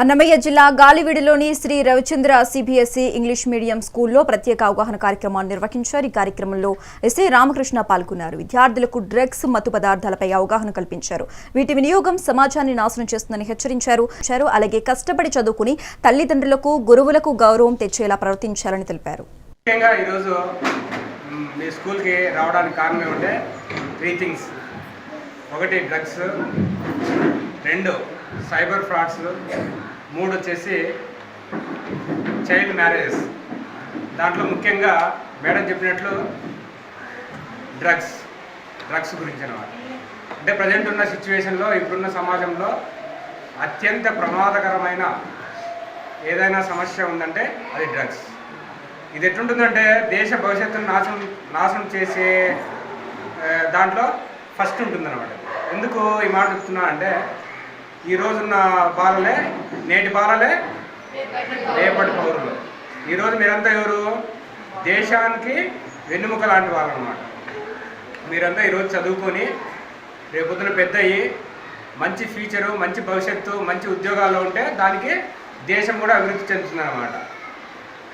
అన్నమయ్య జిల్లా గాలివిడిలోని Sri Ravichandra CBSE English medium స్కూల్లో ప్రత్యేక అవగాహన కార్యక్రమాన్ని నిర్వహించారు. ఈ కార్యక్రమంలో ఎస్ఐ రామకృష్ణ పాల్గొన్నారు. విద్యార్థులకు డ్రగ్స్ మత్తు పదార్థాలపై అవగాహన కల్పించారు. వీటి వినియోగం సమాజాన్ని నాశనం చేస్తుందని హెచ్చరించారు. అలాగే కష్టపడి చదువుకుని తల్లిదండ్రులకు గురువులకు గౌరవం తెచ్చేలా ప్రవర్తించాలని తెలిపారు. ముఖ్యంగా ఈరోజు మీ స్కూల్కి రావడానికి కారణం ఏమంటే త్రీ థింగ్స్ ఒకటి డ్రగ్స్ రెండు సైబర్ ఫ్రాడ్స్ మూడు వచ్చేసి చైల్డ్ మ్యారేజెస్. దాంట్లో ముఖ్యంగా మేడం చెప్పినట్లు డ్రగ్స్ డ్రగ్స్ గురించి అనమాట అంటే ప్రజెంట్ ఉన్న సిచ్యువేషన్లో ఇప్పుడున్న సమాజంలో అత్యంత ప్రమాదకరమైన ఏదైనా సమస్య ఉందంటే అది డ్రగ్స్. ఇది ఎట్లుంటుందంటే దేశ భవిష్యత్తును నాశనం నాశనం చేసే దాంట్లో ఫస్ట్ ఉంటుందన్నమాట. ఎందుకు ఈ మాట చెప్తున్నా అంటే ఈ రోజున్న బాలలే నేటి బాలలే రేపటి పౌరులు. ఈరోజు మీరంతా ఎవరు? దేశానికి వెన్నుముక లాంటి వాళ్ళు అనమాట మీరంతా ఈరోజు చదువుకొని రేపొద్దున పెద్ద అయ్యి మంచి ఫ్యూచరు మంచి భవిష్యత్తు మంచి ఉద్యోగాల్లో ఉంటే దానికి దేశం కూడా అభివృద్ధి చెందుతుంది అనమాట